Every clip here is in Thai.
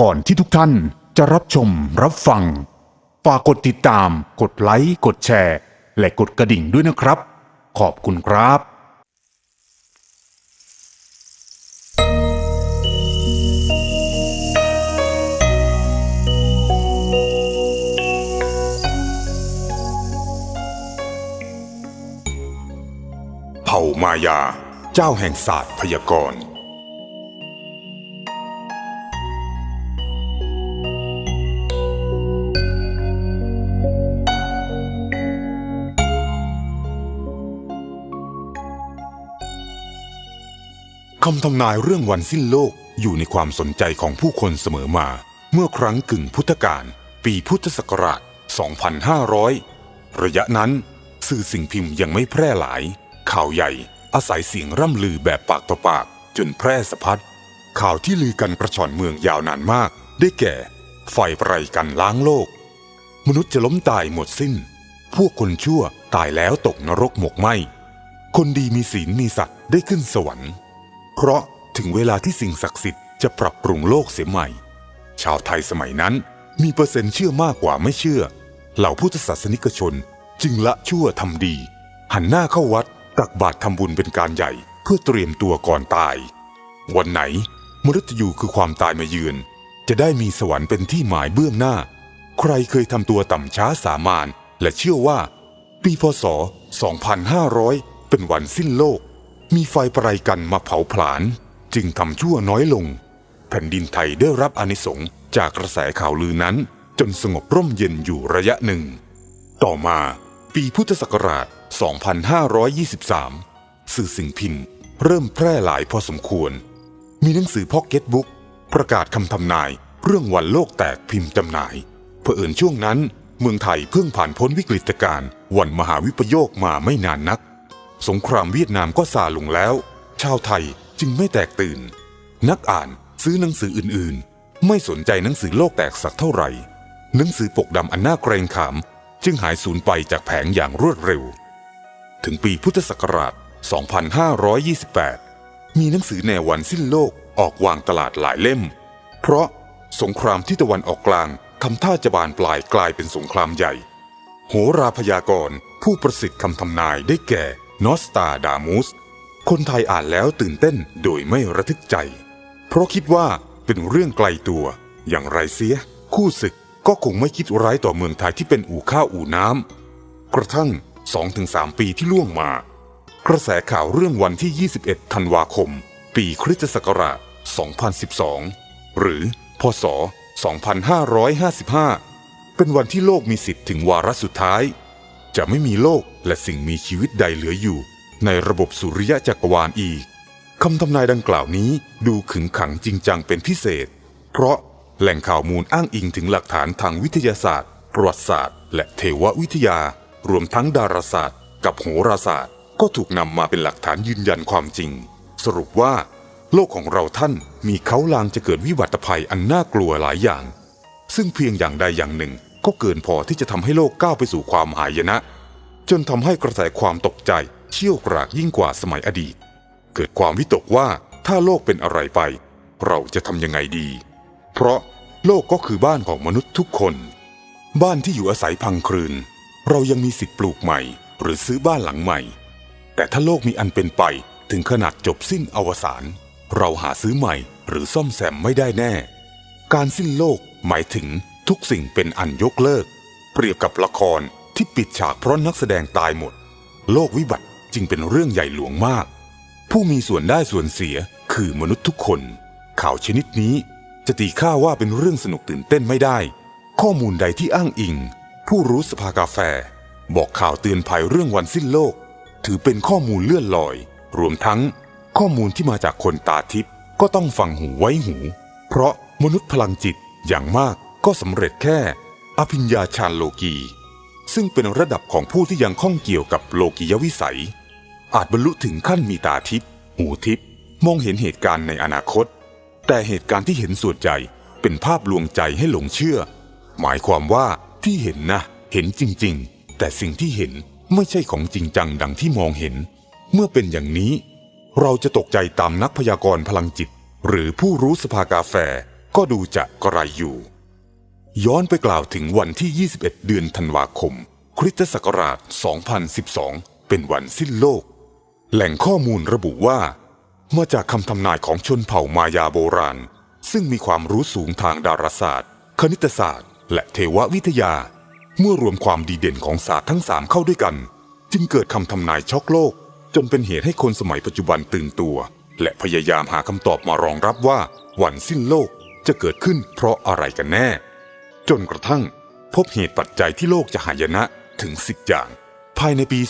ก่อนที่ทุกท่านจะรับชมรับฟัง ฝากกดติดตาม กดไลค์ กดแชร์ และกดกระดิ่งด้วยนะครับ ขอบคุณครับ เผ่ามายา เจ้าแห่งศาสตร์พยากรณ์ คำทำนายเรื่องวันสิ้นโลกอยู่ในความสนใจของผู้คนเสมอมา เมื่อครั้งกึ่งพุทธกาลปีพุทธศักราช 2500 ระยะนั้น สื่อสิ่งพิมพ์ยังไม่แพร่หลาย ข่าวใหญ่อาศัยเสียงร่ำลือแบบปากต่อปากจนแพร่สะพัด ข่าวที่ลือกันกระชอนเมืองยาวนานมาก ได้แก่ ไฟประไรกันล้างโลก มนุษย์จะล้มตายหมดสิ้น พวกคนชั่วตายแล้วตกนรกหมกไหมคนดีมีศีลมีสัตว์ได้ขึ้นสวรรค์ เพราะถึงเวลาที่สิ่งศักดิ์สิทธิ์จะปรับปรุงโลกเสียใหม่ ชาวไทยสมัยนั้นมีเปอร์เซ็นต์เชื่อมากกว่าไม่เชื่อ เหล่าพุทธศาสนิกชนจึงละชั่วทำดี หันหน้าเข้าวัดตักบาตรทำบุญเป็นการใหญ่เพื่อเตรียมตัวก่อนตาย วันไหนมฤตยูคือความตายมาเยือนจะได้มีสวรรค์เป็นที่หมายเบื้องหน้า ใครเคยทำตัวต่ำช้าสามานและเชื่อว่า ปีพศ 2500 เป็นวันสิ้นโลก มีไฟประไรกันมาเผาผลาญจึงทำชั่วน้อยลง แผ่นดินไทยได้รับอนิสงส์จากกระแสข่าวลือนั้น จนสงบร่มเย็นอยู่ระยะหนึ่ง ต่อมาปีพุทธศักราช 2523 สื่อสิ่งพิมพ์ เริ่มแพร่หลายพอสมควร มีหนังสือพ็อกเก็ตบุ๊กประกาศคำทำนายเรื่องวันโลกแตกพิมพ์จำหน่ายเผอิญช่วงนั้น เมืองไทยเพิ่งผ่านพ้นวิกฤตการณ์วันมหาวิปโยคมาไม่นานนัก สงครามเวียดนามก็ซาลงแล้ว ชาวไทยจึงไม่แตกตื่น นักอ่านซื้อหนังสืออื่นๆ ไม่สนใจหนังสือโลกแตกสักเท่าไหร่ หนังสือปกดำอันน่าเกรงขาม จึงหายสูญไปจากแผงอย่างรวดเร็ว ถึงปีพุทธศักราช 2528 มีหนังสือแนววันสิ้นโลกออกวางตลาดหลายเล่ม เพราะสงครามที่ตะวันออกกลางทำท่าจะบานปลายกลายเป็นสงครามใหญ่ โหราพยากรณ์ผู้ประสิทธิ์คำทำนายได้แก่ นอสตาดามูส คนไทยอ่านแล้วตื่นเต้นโดยไม่ระทึกใจ เพราะคิดว่าเป็นเรื่องไกลตัว อย่างไรเสีย คู่ศึกก็คงไม่คิดร้ายต่อเมืองไทยที่เป็นอู่ข้าวอู่น้ำกระทั่ง 2-3 ปีที่ล่วงมา กระแสข่าวเรื่องวันที่ 21 ธันวาคม ปีคริสตศักราช 2012 หรือ พศ 2555 เป็นวันที่โลกมีสิทธิ์ถึงวาระสุดท้าย จะไม่มีโลกและสิ่งมีชีวิตใดเหลืออยู่ ในระบบสุริยะจักรวาลอีกคำทำนายดังกล่าวนี้ดูขึงขังจริงจังเป็นพิเศษ เพราะแหล่งข่าวมูลอ้างอิงถึงหลักฐานทางวิทยาศาสตร์ ประวัติศาสตร์ และเทววิทยา รวมทั้งดาราศาสตร์ กับโหราศาสตร์ ก็ถูกนำมาเป็นหลักฐานยืนยันความจริง สรุปว่า โลกของเราท่านมีเขาลางจะเกิดวิบัติภัยอันน่ากลัวหลายอย่าง ซึ่งเพียงอย่างใดอย่างหนึ่ง ก็เกินพอที่จะทำให้โลกก้าวไปสู่ความหายนะ จนทำให้กระแสความตกใจเชี่ยวกรากยิ่งกว่าสมัยอดีต เกิดความวิตกว่าถ้าโลกเป็นอะไรไป เราจะทำยังไงดี เพราะโลกก็คือบ้านของมนุษย์ทุกคน บ้านที่อยู่อาศัยพังครืน เรายังมีสิทธิ์ปลูกใหม่ หรือซื้อบ้านหลังใหม่ แต่ถ้าโลกมีอันเป็นไปถึงขนาดจบสิ้นอวสานเราหาซื้อใหม่หรือซ่อมแซมไม่ได้แน่ การสิ้นโลกหมายถึง ทุกสิ่งเป็นอันยกเลิก เปรียบกับละครที่ปิดฉากเพราะนักแสดงตายหมด โลกวิบัติจึงเป็นเรื่องใหญ่หลวงมาก ผู้มีส่วนได้ส่วนเสียคือมนุษย์ทุกคน ข่าวชนิดนี้จะตีค่าว่าเป็นเรื่องสนุกตื่นเต้นไม่ได้ ข้อมูลใดที่อ้างอิง ผู้รู้สภากาแฟ บอกข่าวเตือนภัยเรื่องวันสิ้นโลก ถือเป็นข้อมูลเลื่อนลอย รวมทั้ง ข้อมูลที่มาจากคนตาทิพย์ก็ต้องฟังหูไว้หู เพราะมนุษย์พลังจิตอย่างมาก ก็สำเร็จแค่ อภิญญาชาญโลกี ซึ่งเป็นระดับของผู้ที่ยังข้องเกี่ยวกับโลกียวิสัย อาจบรรลุถึงขั้นมีตาทิพย์หูทิพย์มองเห็นเหตุการณ์ในอนาคต แต่เหตุการณ์ที่เห็นส่วนใหญ่เป็นภาพลวงใจให้หลงเชื่อ หมายความว่าที่เห็นนะ เห็นจริง ๆ แต่สิ่งที่เห็นไม่ใช่ของจริงจังดังที่มองเห็น เมื่อเป็นอย่างนี้ เราจะตกใจตามนักพยากรณ์พลังจิต หรือผู้รู้สภากาแฟก็ดูจะกระไรอยู่ ย้อนไปกล่าวถึงวันที่ 21 เดือนธันวาคม คริสตศักราช 2012 เป็นวันสิ้นโลก แหล่งข้อมูลระบุว่า มาจากคำทำนายของชนเผ่ามายาโบราณ ซึ่งมีความรู้สูงทางดาราศาสตร์ คณิตศาสตร์ และเทววิทยา เมื่อรวมความดีเด่นของศาสตร์ทั้งสามเข้าด้วยกัน จึงเกิดคำทำนายช็อกโลก จนเป็นเหตุให้คนสมัยปัจจุบันตื่นตัว และพยายามหาคำตอบมารองรับว่า วันสิ้นโลกจะเกิดขึ้นเพราะอะไรกันแน่ จนกระทั่ง พบเหตุปัจจัยที่โลกจะหายนะถึงสิบอย่าง ภายในปี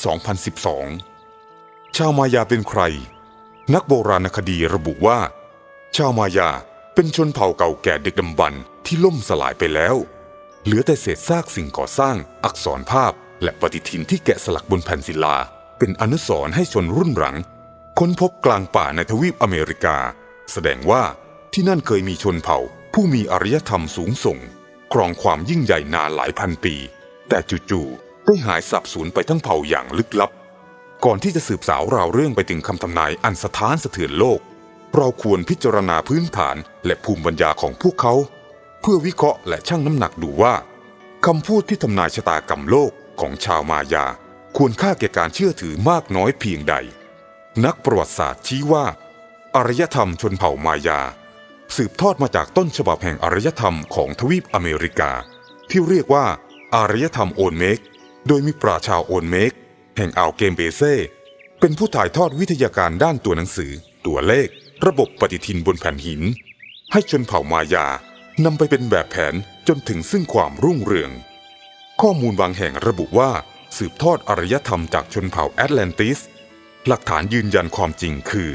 2012 ชาวมายาเป็นใคร นักโบราณคดีระบุว่า ชาวมายาเป็นชนเผ่าเก่าแก่ดึกดำบรรพ์ที่ล่มสลายไปแล้ว เหลือแต่เศษซากสิ่งก่อสร้าง อักษรภาพ และปฏิทินที่แกะสลักบนแผ่นศิลา เป็นอนุสรณ์ให้ชนรุ่นหลัง ค้นพบกลางป่าในทวีปอเมริกา แสดงว่าที่นั่นเคยมีชนเผ่าผู้มีอารยธรรมสูงส่ง ครองความยิ่งใหญ่นานหลายพันปี แต่จู่ๆได้หายสับสูญไปทั้งเผ่าอย่างลึกลับ ก่อนที่จะสืบสาวราวเรื่องไปถึงคำทำนายอันสถานสะเทือนโลก เราควรพิจารณาพื้นฐานและภูมิปัญญาของพวกเขา เพื่อวิเคราะห์และชั่งน้ำหนักดูว่าคำพูดที่ทำนายชะตากรรมโลกของชาวมายา ควรค่าแก่การเชื่อถือมากน้อยเพียงใด นักประวัติศาสตร์ชี้ว่า อารยธรรมชนเผ่ามายา สืบทอดมาจากต้นฉบับแห่งอารยธรรมของทวีปอเมริกา ที่เรียกว่าอารยธรรมโอนเมก โดยมีปราชาวโอนเมก แห่งอ่าวเกมเบเซ่เป็นผู้ถ่ายทอดวิทยาการด้านตัวหนังสือ ตัวเลข ระบบปฏิทินบนแผ่นหิน ให้ชนเผ่ามายานำไปเป็นแบบแผนจนถึงซึ่งความรุ่งเรือง ข้อมูลบางแห่งระบุว่าสืบทอดอารยธรรมจากชนเผ่าแอตแลนติส หลักฐานยืนยันความจริงคือ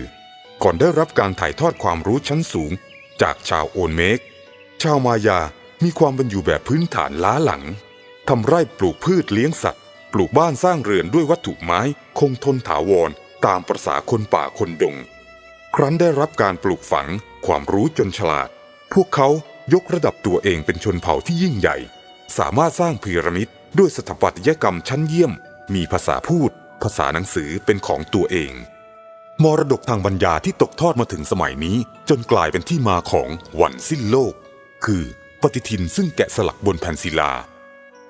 ก่อนได้รับการถ่ายทอดความรู้ชั้นสูง จากชาวโอนเมก ชาวมายามีความเป็นอยู่แบบพื้นฐานล้าหลังทำไร่ปลูกพืชเลี้ยงสัตว์ ปลูกบ้านสร้างเรือนด้วยวัตถุไม้คงทนถาวรตามประษาคนป่าคนดง ครั้นได้รับการปลูกฝังความรู้จนฉลาด พวกเขายกระดับตัวเองเป็นชนเผ่าที่ยิ่งใหญ่ สามารถสร้างพีระมิดด้วยสถาปัตยกรรมชั้นเยี่ยม มีภาษาพูด ภาษาหนังสือเป็นของตัวเอง มรดกทางปัญญาที่ตกทอดมาถึงสมัยนี้ จนกลายเป็นที่มาของวันสิ้นโลก คือปฏิทินซึ่งแกะสลักบนแผ่นศิลา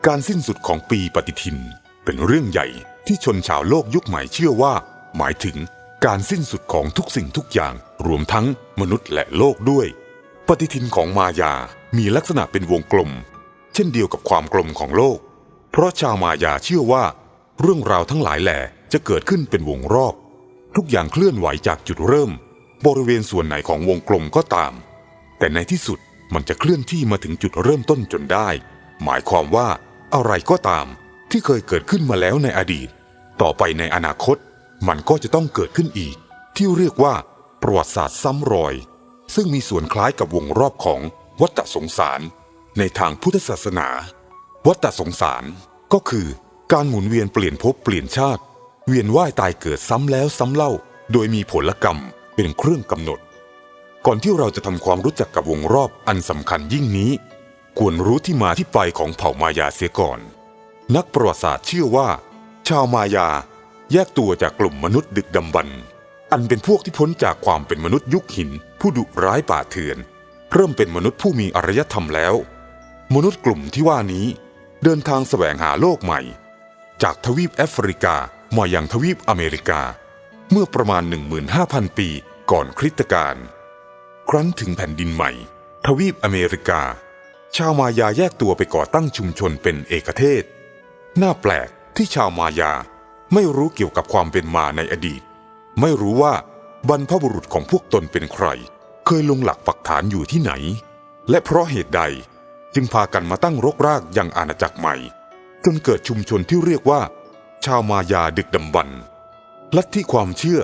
การสิ้นสุดของปีปฏิทิน เป็นเรื่องใหญ่ที่ชนชาวโลกยุคใหม่เชื่อว่า หมายถึงการสิ้นสุดของทุกสิ่งทุกอย่าง รวมทั้งมนุษย์และโลกด้วย ปฏิทินของมายา มีลักษณะเป็นวงกลม เช่นเดียวกับความกลมของโลก เพราะชาวมายาเชื่อว่า เรื่องราวทั้งหลายแหล่จะเกิดขึ้นเป็นวงรอบ ทุกอย่างเคลื่อนไหวจากจุดเริ่ม บริเวณส่วนไหนของวงกลมก็ตาม แต่ในที่สุดมันจะเคลื่อนที่มาถึงจุดเริ่มต้นจนได้ หมายความว่าอะไรก็ตามที่เคยเกิดขึ้นมาแล้วในอดีต ต่อไปในอนาคต มันก็จะต้องเกิดขึ้นอีก ที่เรียกว่า ประวัติศาสตร์ซ้ำรอย ซึ่งมีส่วนคล้ายกับวงรอบของวัฏสงสาร ในทางพุทธศาสนา วัฏสงสารก็คือ การหมุนเวียนเปลี่ยนภพเปลี่ยนชาติ เวียนว่ายตายเกิดซ้ำแล้วซ้ำเล่า โดยมีผลกรรมเป็นเครื่องกำหนด ก่อนที่เราจะทำความรู้จักกับวงรอบอันสำคัญยิ่งนี้ ควรรู้ที่มาที่ไปของเผ่ามายาเสียก่อน นักประวัติศาสตร์เชื่อว่า ชาวมายาแยกตัวจากกลุ่มมนุษย์ดึกดำบรรพ์อันเป็นพวกที่พ้นจากความเป็นมนุษย์ยุคหิน ผู้ดุร้ายป่าเถื่อน เริ่มเป็นมนุษย์ผู้มีอารยธรรมแล้ว มนุษย์กลุ่มที่ว่านี้ เดินทางแสวงหาโลกใหม่ จากทวีปแอฟริกา มายังทวีปอเมริกา เมื่อประมาณ 15,000 ปีก่อนคริสตกาลครั้นถึงแผ่นดินใหม่ ทวีปอเมริกา ชาวมายาแยกตัวไปก่อตั้งชุมชนเป็นเอกเทศ น่าแปลกที่ชาวมายาไม่รู้เกี่ยวกับความเป็นมาในอดีต ไม่รู้ว่าบรรพบุรุษของพวกตนเป็นใคร เคยลงหลักปักฐานอยู่ที่ไหน และเพราะเหตุใดจึงพากันมาตั้งรกรากยังอาณาจักรใหม่ จนเกิดชุมชนที่เรียกว่า ชาวมายาดึกดำบรรพ์ลัทธิความเชื่อ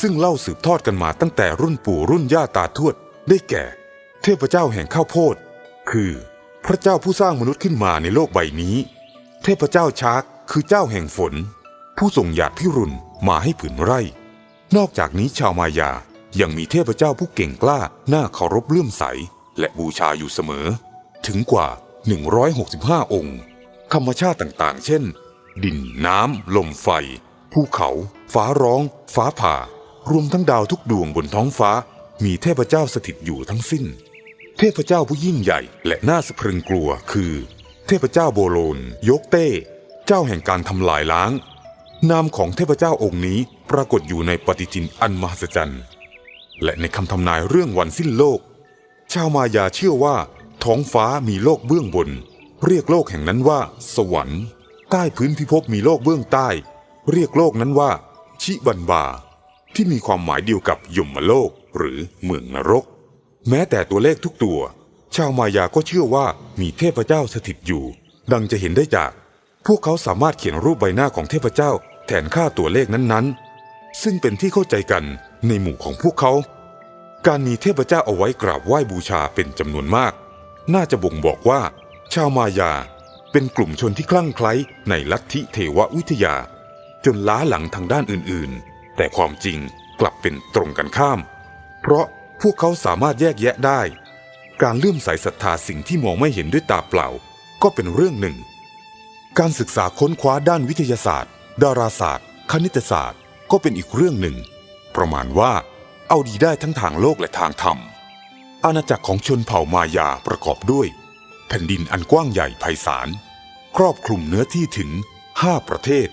ซึ่งเล่าสืบทอดกันมาตั้งแต่รุ่นปู่รุ่นย่าตาทวด ได้แก่ เทพเจ้าแห่งข้าวโพด คือ พระเจ้าผู้สร้างมนุษย์ขึ้นมาในโลกใบนี้ เทพเจ้าชาร์กคือเจ้าแห่งฝน ผู้ส่งหยาดพิรุณมาให้ผืนไร่ นอกจากนี้ชาวมายายังมีเทพเจ้าผู้เก่งกล้าน่าเคารพเลื่อมใส และบูชาอยู่เสมอ ถึงกว่า 165 องค์ธรรมชาติต่างๆ เช่น ดินน้ำ ลมไฟ ภูเขา ฟ้าร้อง ฟ้าผ่า รวมทั้งดาวทุกดวงบนท้องฟ้า มีเทพเจ้าสถิตอยู่ทั้งสิ้น เทพเจ้าผู้ยิ่งใหญ่และน่าสะพรึงกลัวคือ เทพเจ้าโบโลนยกเต้ เจ้าแห่งการทำลายล้าง นามของเทพเจ้าองค์นี้ปรากฏอยู่ในปฏิทินอันมหัศจรรย์ และในคำทำนายเรื่องวันสิ้นโลก ชาวมายาเชื่อว่า ท้องฟ้ามีโลกเบื้องบน เรียกโลกแห่งนั้นว่า สวรรค์ ใต้พื้นพิภพมีโลกเบื้องใต้ เรียกโลกนั้นว่า ชิบันบา ที่มีความหมายเดียวกับยมโลกหรือเมืองนรก แม้แต่ตัวเลขทุกตัว ชาวมายาก็เชื่อว่ามีเทพเจ้าสถิตอยู่ ดังจะเห็นได้จาก พวกเขาสามารถเขียนรูปใบหน้าของเทพเจ้า แทนค่าตัวเลขนั้นๆ ซึ่งเป็นที่เข้าใจกันในหมู่ของพวกเขา การมีเทพเจ้าเอาไว้กราบไหว้บูชาเป็นจำนวนมาก น่าจะบ่งบอกว่า ชาวมายา เป็นกลุ่มชนที่คลั่งไคล้ในลัทธิเทววิทยา จนล้าหลังทางด้านอื่นๆ แต่ความจริงกลับเป็นตรงกันข้าม เพราะพวกเขาสามารถแยกแยะได้ การเลื่อมใสศรัทธาสิ่งที่มองไม่เห็นด้วยตาเปล่า ก็เป็นเรื่องหนึ่ง การศึกษาค้นคว้าด้านวิทยาศาสตร์ ดาราศาสตร์ คณิตศาสตร์ ก็เป็นอีกเรื่องหนึ่ง ประมาณว่าเอาดีได้ทั้งทางโลกและทางธรรมอาณาจักรของชนเผ่ามายาประกอบด้วย ผ่นดินอันกว้างใหญ่ไพศาล ครอบคลุมเนื้อที่ถึง 5 ประเทศ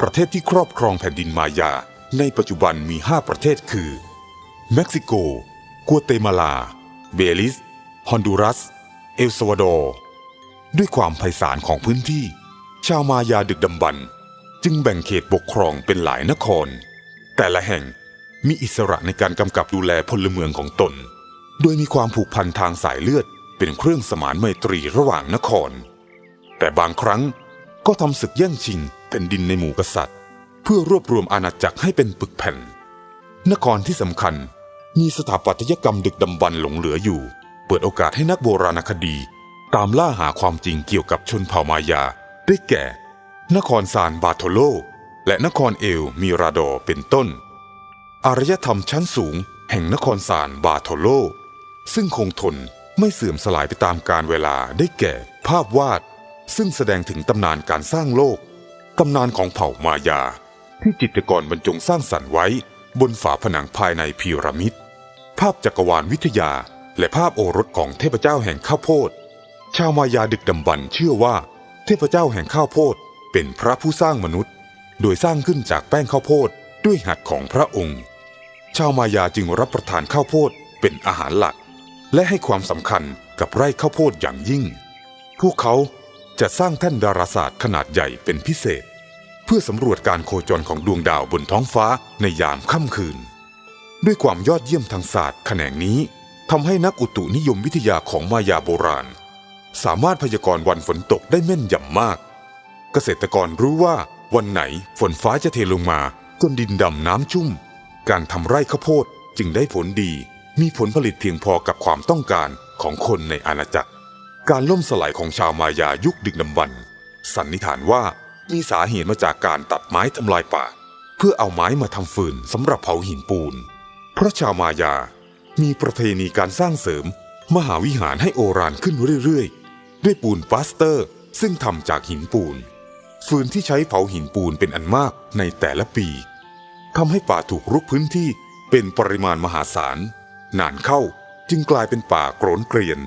ประเทศที่ครอบครองแผ่นดินมายา ในปัจจุบันมี 5 ประเทศคือ เม็กซิโก กัวเตมาลา เบลิส ฮอนดูรัส เอลซาวาดอร์ ด้วยความไพศาลของพื้นที่ ชาวมายาดึกดำบรรพ์จึงแบ่งเขตปกครองเป็นหลายนคร แต่ละแห่งมีอิสระในการกำกับดูแลพลเมืองของตน โดยมีความผูกพันทางสายเลือด เป็นเครื่องสมานไมตรีระหว่างนคร แต่บางครั้งก็ทำศึกแย่งชิงแผ่นดินในหมู่กษัตริย์ เพื่อรวบรวมอาณาจักรให้เป็นปึกแผ่น นครที่สำคัญมีสถาปัตยกรรมดึกดำบรรพ์หลงเหลืออยู่ เปิดโอกาสให้นักโบราณคดี ตามล่าหาความจริงเกี่ยวกับชนเผ่ามายา ได้แก่ นครซานบาโทโล และนครเอลมิราดอเป็นต้น อารยธรรมชั้นสูงแห่งนครซานบาโทโล ซึ่งคงทน ไม่เสื่อมสลายไปตามกาลเวลาได้แก่ ภาพวาด ซึ่งแสดงถึงตำนานการสร้างโลก ตำนานของเผ่ามายา ที่จิตรกรบรรจงสร้างสรรค์ไว้ บนฝาผนังภายในพีระมิด ภาพจักรวาลวิทยา และภาพโอรสของเทพเจ้าแห่งข้าวโพด ชาวมายาดึกดำบรรเชื่อว่า เทพเจ้าแห่งข้าวโพดเป็นพระผู้สร้างมนุษย์ โดยสร้างขึ้นจากแป้งข้าวโพดด้วยหัตถ์ของพระองค์ ชาวมายาจึงรับประทานข้าวโพดเป็นอาหารหลัก และให้ความสำคัญกับไร่ข้าวโพดอย่างยิ่ง พวกเขาจะสร้างแท่นดาราศาสตร์ขนาดใหญ่เป็นพิเศษ เพื่อสำรวจการโคจรของดวงดาวบนท้องฟ้าในยามค่ำคืน ด้วยความยอดเยี่ยมทางศาสตร์แขนงนี้ทำให้นักอุตุนิยมวิทยาของมายาโบราณ สามารถพยากรณ์วันฝนตกได้แม่นยำมาก เกษตรกรรู้ว่าวันไหนฝนฟ้าจะเทลงมาจนดินดำน้ำชุ่ม การทำไร่ข้าวโพดจึงได้ผลดี มีผลผลิตเพียงพอกับความต้องการของคนในอาณาจักร การล่มสลายของชาวมายายุคดึกดำบรรพ์สันนิษฐานว่ามีสาเหตุมาจากการตัดไม้ทำลายป่า เพื่อเอาไม้มาทำฟืนสำหรับเผาหินปูน เพราะชาวมายา มีประเพณีการสร้างเสริม มหาวิหารให้โอรานขึ้นเรื่อยๆ ด้วยปูนปาสเตอร์ ซึ่งทำจากหินปูน ฟืนที่ใช้เผาหินปูนเป็นอันมากในแต่ละปีทำให้ป่าถูกรุกพื้นที่เป็นปริมาณมหาศาล นานเข้าจึงกลายเป็นป่าโกรนเกรียน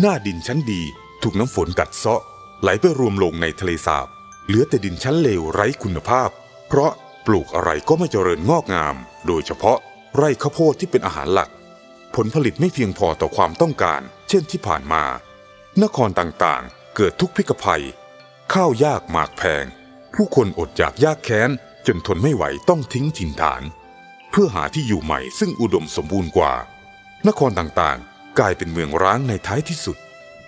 หน้าดินชั้นดีถูกน้ำฝนกัดเซาะ ไหลไปรวมลงในทะเลสาบ เหลือแต่ดินชั้นเลวไร้คุณภาพ เพราะปลูกอะไรก็ไม่เจริญงอกงาม โดยเฉพาะไร่ข้าวโพดที่เป็นอาหารหลัก ผลผลิตไม่เพียงพอต่อความต้องการ เช่นที่ผ่านมา นครต่างๆ เกิดทุกพิกภัย ข้าวยากหมากแพง ผู้คนอดอยากยากแค้นจนทนไม่ไหวต้องทิ้งถิ่นฐาน พื่อหาที่อยู่ใหม่ซึ่งอุดมสมบูรณ์กว่า นครต่างๆ กลายเป็นเมืองร้างในท้ายที่สุด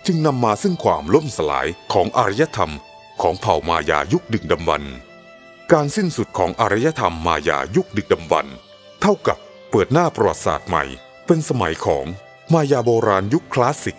จึงนำมาซึ่งความล่มสลายของอารยธรรมของเผ่ามายายุคดึกดำบรรพ์การสิ้นสุดของอารยธรรมมายายุคดึกดำบรรพ์เท่ากับเปิดหน้าประวัติศาสตร์ใหม่ เป็นสมัยของมายาโบราณยุคคลาสสิก